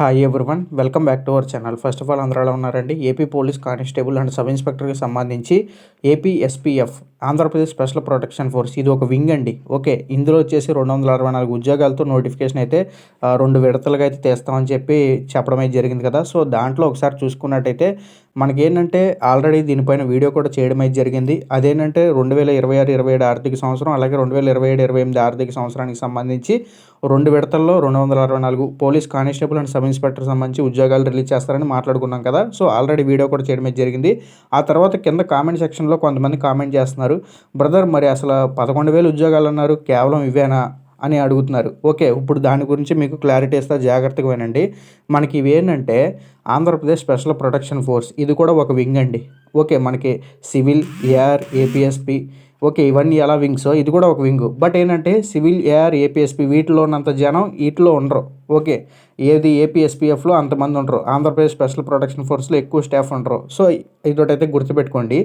Hi everyone welcome back to our channel first of all అందరూ ఎలా ఉన్నారండి? AP police constable and sub ఇన్స్పెక్టర్కి సంబంధించి AP SPF Andhra Pradesh special protection force ఇది ఒక వింగ్ అండి. ఓకే ఇందులో వచ్చేసి రెండు వందల అరవై నాలుగు ఉద్యోగాలతో నోటిఫికేషన్ అయితే రెండు విడతలుగా అయితే తెస్తామని చెప్పి చెప్పడం అయితే జరిగింది కదా. సో దాంట్లో ఒకసారి చూసుకున్నట్టయితే మనకేంటంటే ఆల్రెడీ దీనిపైన వీడియో కూడా చేయడం అయితే జరిగింది. అదేంటంటే రెండు వేల ఇరవై ఆరు ఇరవై ఏడు ఆర్థిక సంవత్సరం అలాగే రెండు వేల ఇరవై ఏడు ఇరవై ఎనిమిది ఆర్థిక సంవత్సరానికి సంబంధించి రెండు విడతల్లో రెండు వందల అరవై నాలుగు police constable and sub inspector సంబంధించి ఉద్యోగాలు రిలీజ్ చేస్తారని మాట్లాడుకున్నాం కదా. సో ఆల్రెడీ వీడియో కూడా చేయడం అయితే జరిగింది. ఆ తర్వాత కింద కామెంట్ సెక్షన్లో కొంతమంది కామెంట్ చేస్తున్నారు. బ్రదర్ మరి అసలు పదకొండు వేలు ఉద్యోగాలు అన్నారు. కేవలం ఇవేనా? అని అడుగుతున్నారు. ఓకే ఇప్పుడు దాని గురించి మీకు క్లారిటీ ఇస్తా జాగ్రత్తగా వినండి. మనకి ఇవి ఏంటంటే ఆంధ్రప్రదేశ్ స్పెషల్ ప్రొటెక్షన్ ఫోర్స్. ఇది కూడా ఒక వింగ్ అండి. ఓకే మనకి సివిల్ ఏఆర్ ఏపీఎస్పి. ఓకే ఇవన్నీ ఎలా వింగ్స్? ఇది కూడా ఒక వింగ్. బట్ ఏంటంటే సివిల్ ఏఆర్ ఏపీఎస్పి వీటిలో ఉన్నంత జనం వీటిలో ఉండరు. ఓకే ఏది ఏపీఎస్పీఎఫ్లో అంతమంది ఉండరు. ఆంధ్రప్రదేశ్ స్పెషల్ ప్రొటెక్షన్ ఫోర్స్లో ఎక్కువ స్టాఫ్ ఉండరు. సో ఇదొకటైతే గుర్తుపెట్టుకోండి.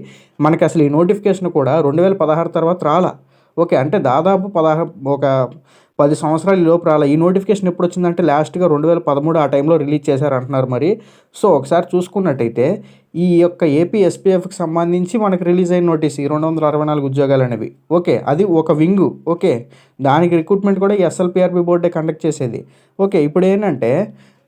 మనకి అసలు ఈ నోటిఫికేషన్ కూడా రెండు వేల పదహారు తర్వాత రాలా. ఓకే అంటే దాదాపు పదహారు ఒక పది సంవత్సరాల లోపు రాలే. ఈ నోటిఫికేషన్ ఎప్పుడు వచ్చిందంటే లాస్ట్గా రెండు వేల పదమూడు ఆ టైంలో రిలీజ్ చేశారు అంటున్నారు మరి. సో ఒకసారి చూసుకున్నట్టయితే ఈ యొక్క ఏపీ ఎస్పీఎఫ్కి సంబంధించి మనకి రిలీజ్ అయిన నోటీస్ ఈ రెండు వందల అరవై నాలుగు ఉద్యోగాలు అనేవి. ఓకే అది ఒక వింగు ఓకే. దానికి రిక్రూట్మెంట్ కూడా ఎస్ఎల్పిఆర్బి బోర్డే కండక్ట్ చేసేది. ఓకే ఇప్పుడు ఏంటంటే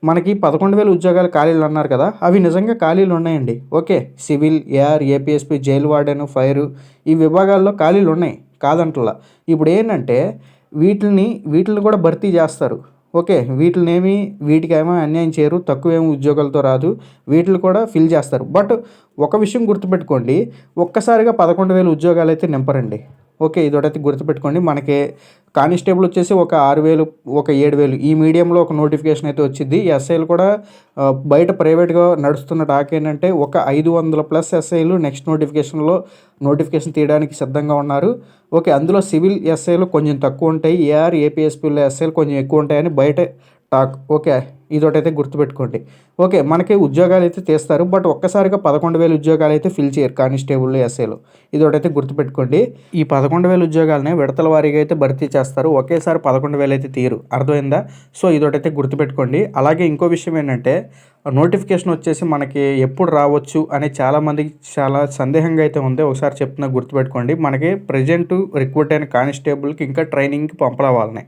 మనకి పదకొండు వేల ఉద్యోగాలు ఖాళీలు అన్నారు కదా అవి నిజంగా ఖాళీలు ఉన్నాయండి. Okay civil AR APSP jail warden fire ఈ విభాగాల్లో ఖాళీలు ఉన్నాయి. కాదంటలా. ఇప్పుడు ఏంటంటే వీటిని వీటిని కూడా భర్తీ చేస్తారు. ఓకే వీటిని ఏమి వీటికి ఏమో అన్యాయం చేయరు తక్కువేమి ఉద్యోగాలతో రాదు వీటిని కూడా ఫిల్ చేస్తారు. బట్ ఒక విషయం గుర్తుపెట్టుకోండి ఒక్కసారిగా పదకొండు వేల ఉద్యోగాలు అయితే నింపరండి. ఓకే ఇదొకటి గుర్తుపెట్టుకోండి. మనకి కానిస్టేబుల్ వచ్చేసి ఒక ఆరు వేలు ఒక ఏడు వేలు. ఈ మీడియంలో ఒక నోటిఫికేషన్ అయితే వచ్చింది ఎస్ఐలు కూడా బయట ప్రైవేట్గా నడుస్తున్న టాక్ ఏంటంటే ఒక ఐదు వందల ప్లస్ ఎస్ఐలు నెక్స్ట్ నోటిఫికేషన్లో నోటిఫికేషన్ తీయడానికి సిద్ధంగా ఉన్నారు. ఓకే అందులో సివిల్ ఎస్ఐలు కొంచెం తక్కువ ఉంటాయి. ఏఆర్ ఏపీఎస్పీలో ఎస్ఐలు కొంచెం ఎక్కువ ఉంటాయని బయట టాక్. ఓకే. ఇదొకటైతే గుర్తుపెట్టుకోండి. ఓకే మనకి ఉద్యోగాలు అయితే తీస్తారు. బట్ ఒక్కసారిగా పదకొండు వేల ఉద్యోగాలు అయితే ఫిల్ చేయరు కానిస్టేబుల్ ఎస్ఐలు ఇదొకటైతే గుర్తుపెట్టుకోండి. ఈ పదకొండు వేల ఉద్యోగాలని విడతల వారీగా అయితే భర్తీ చేస్తారు. ఒకేసారి పదకొండు వేలు అయితే తీరు అర్థమైందా? సో ఇదొకటైతే గుర్తుపెట్టుకోండి. అలాగే ఇంకో విషయం ఏంటంటే నోటిఫికేషన్ వచ్చేసి మనకి ఎప్పుడు రావచ్చు అనే చాలామందికి చాలా సందేహంగా అయితే ఉంది. ఒకసారి చెప్తున్నా గుర్తుపెట్టుకోండి. మనకి ప్రజెంట్ రిక్రూట్ అయిన కానిస్టేబుల్కి ఇంకా ట్రైనింగ్కి పంపలా వాళ్ళని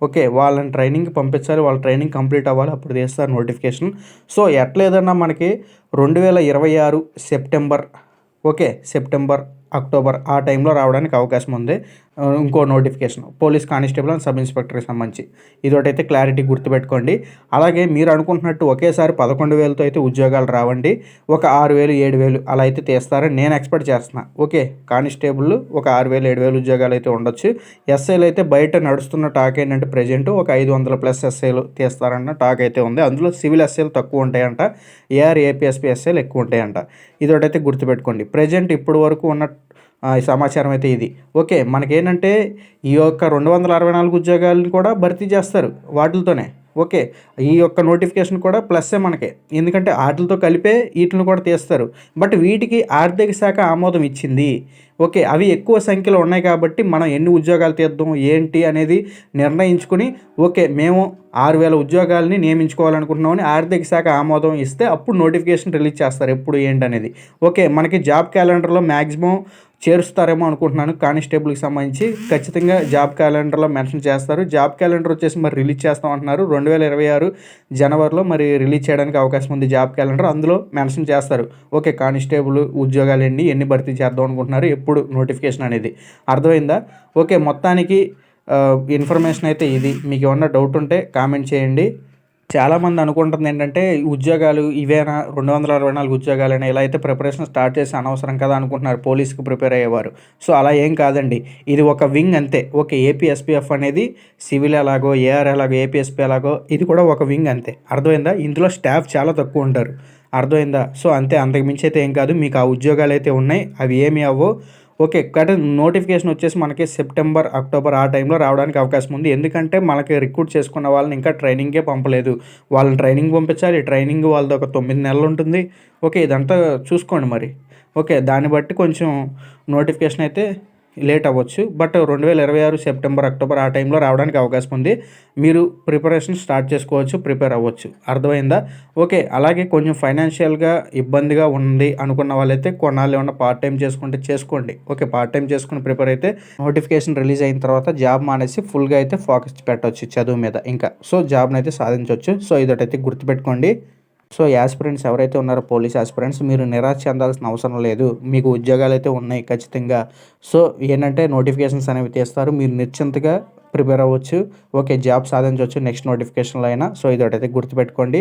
ఓకే వాళ్ళని ట్రైనింగ్కి పంపించాలి వాళ్ళ ట్రైనింగ్ కంప్లీట్ అవ్వాలి అప్పుడు చేస్తారు నోటిఫికేషన్ సో ఎట్లేదన్నా మనకి రెండు వేల ఇరవై ఆరు సెప్టెంబర్ ఓకే సెప్టెంబర్ అక్టోబర్ ఆ టైంలో రావడానికి అవకాశం ఉంది. ఇంకో notification. Police constable and sub ఇన్స్పెక్టర్కి సంబంధించి. ఇదొకటైతే క్లారిటీ గుర్తుపెట్టుకోండి. అలాగే మీరు అనుకుంటున్నట్టు ఒకేసారి పదకొండు వేలతో అయితే ఉద్యోగాలు రావండి. ఒక ఆరు వేలు ఏడు వేలు అలా అయితే తీస్తారని నేను ఎక్స్పెక్ట్ చేస్తున్నా. ఓకే కానిస్టేబుల్ ఒక ఆరు వేలు ఏడు వేలు ఉద్యోగాలు అయితే ఉండొచ్చు. ఎస్ఐలు అయితే బయట నడుస్తున్న టాక్ ఏంటంటే ప్రజెంట్ ఒక ఐదు వందల ప్లస్ ఎస్ఐలు తీస్తారన్న టాక్ అయితే ఉంది. అందులో సివిల్ ఎస్ఐలు తక్కువ ఉంటాయంట. ఏఆర్ ఏపీఎస్పీ ఎస్ఐలు ఎక్కువ ఉంటాయంట. ఇదొకటైతే గుర్తుపెట్టుకోండి. ప్రజెంట్ ఇప్పటి వరకు ఉన్న సమాచారం అయితే ఇది. ఓకే మనకేంటంటే ఈ యొక్క రెండు వందల అరవై నాలుగు ఉద్యోగాలను కూడా భర్తీ చేస్తారు వాటితోనే ఓకే ఈ యొక్క నోటిఫికేషన్ కూడా ప్లస్సే మనకి. ఎందుకంటే వాటితో కలిపే వీటిని కూడా తీస్తారు. బట్ వీటికి ఆర్థిక శాఖ ఆమోదం ఇచ్చింది. ఓకే అవి ఎక్కువ సంఖ్యలో ఉన్నాయి కాబట్టి మనం ఎన్ని ఉద్యోగాలు తీద్దాం ఏంటి అనేది నిర్ణయించుకుని ఓకే మేము ఆరు వేల ఉద్యోగాలని నియమించుకోవాలనుకుంటున్నామని ఆర్థిక శాఖ ఆమోదం ఇస్తే అప్పుడు నోటిఫికేషన్ రిలీజ్ చేస్తారు ఎప్పుడు ఏంటి అనేది. ఓకే మనకి జాబ్ క్యాలెండర్లో మ్యాక్సిమం చేరుస్తారేమో అనుకుంటున్నాను. కానిస్టేబుల్కి సంబంధించి ఖచ్చితంగా జాబ్ క్యాలెండర్లో మెన్షన్ చేస్తారు. జాబ్ క్యాలెండర్ వచ్చేసి మరి రిలీజ్ చేస్తాం అంటున్నారు. రెండు వేల ఇరవై ఆరు జనవరిలో మరి రిలీజ్ చేయడానికి అవకాశం ఉంది జాబ్ క్యాలెండర్. అందులో మెన్షన్ చేస్తారు. ఓకే కానిస్టేబుల్ ఉద్యోగాలు ఎన్ని ఎన్ని భర్తీ చేద్దాం అనుకుంటున్నారు ఎప్పుడు ఇప్పుడు నోటిఫికేషన్ అనేది. అర్థమైందా? ఓకే మొత్తానికి ఇన్ఫర్మేషన్ అయితే ఇది. మీకు ఏమన్నా డౌట్ ఉంటే కామెంట్ చేయండి. చాలామంది అనుకుంటుంది ఏంటంటే ఉద్యోగాలు ఇవేనా? రెండు వందల అరవై నాలుగు ఉద్యోగాలైనా ఇలా అయితే ప్రిపరేషన్ స్టార్ట్ చేసి అనవసరం కదా అనుకుంటున్నారు పోలీస్కి ప్రిపేర్ అయ్యేవారు. సో అలా ఏం కాదండి. ఇది ఒక వింగ్ అంతే. ఓకే ఏపీఎస్పీఎఫ్ అనేది సివిల్ ఎలాగో ఏఆర్ ఎలాగో ఏపీఎస్పీ ఎలాగో ఇది కూడా ఒక వింగ్ అంతే. అర్థమైందా? ఇందులో స్టాఫ్ చాలా తక్కువ ఉంటారు. అర్థమైందా? సో అంతే. అంతకు మించి అయితే ఏం కాదు. మీకు ఆ ఉద్యోగాలు అయితే ఉన్నాయి. అవి ఏమి అవ్వో ఓకే కానీ నోటిఫికేషన్ వచ్చేసి మనకి సెప్టెంబర్ అక్టోబర్ ఆ టైంలో రావడానికి అవకాశం ఉంది. ఎందుకంటే మనకి రిక్రూట్ చేసుకున్న వాళ్ళని ఇంకా ట్రైనింగే పంపలేదు. వాళ్ళని ట్రైనింగ్ పంపించాలి. ట్రైనింగ్ వాళ్ళది ఒక తొమ్మిది నెలలు ఉంటుంది. ఓకే ఇదంతా చూసుకోండి మరి. ఓకే దాన్ని బట్టి కొంచెం నోటిఫికేషన్ అయితే లేట్ అవ్వచ్చు. బట్ రెండు వేల ఇరవై ఆరు సెప్టెంబర్ అక్టోబర్ ఆ టైంలో రావడానికి అవకాశం ఉంది. మీరు ప్రిపరేషన్ స్టార్ట్ చేసుకోవచ్చు ప్రిపేర్ అవ్వచ్చు. అర్థమైందా? ఓకే అలాగే కొంచెం ఫైనాన్షియల్గా ఇబ్బందిగా ఉంది అనుకున్న వాళ్ళైతే కొనాలి ఏమన్నా పార్ట్ టైం చేసుకుంటే చేసుకోండి. ఓకే పార్ట్ టైం చేసుకుని ప్రిపేర్ అయితే నోటిఫికేషన్ రిలీజ్ అయిన తర్వాత జాబ్ మానేసి ఫుల్గా అయితే ఫోకస్ పెట్టవచ్చు చదువు మీద ఇంకా. సో జాబ్ని అయితే సాధించవచ్చు సో ఇదొకటైతే గుర్తుపెట్టుకోండి. సో యాస్పిరెంట్స్ ఎవరైతే ఉన్నారో పోలీస్ యాస్పిరెంట్స్ మీరు నిరాశ చెందాల్సిన అవసరం లేదు. మీకు ఉద్యోగాలు అయితే ఉన్నాయి ఖచ్చితంగా. సో ఏంటంటే నోటిఫికేషన్స్ అనేవి తీస్తారు. మీరు నిశ్చింతగా ప్రిపేర్ అవ్వచ్చు. ఓకే జాబ్ సాధించవచ్చు నెక్స్ట్ నోటిఫికేషన్లో అయినా. సో ఇదొకటైతే గుర్తుపెట్టుకోండి.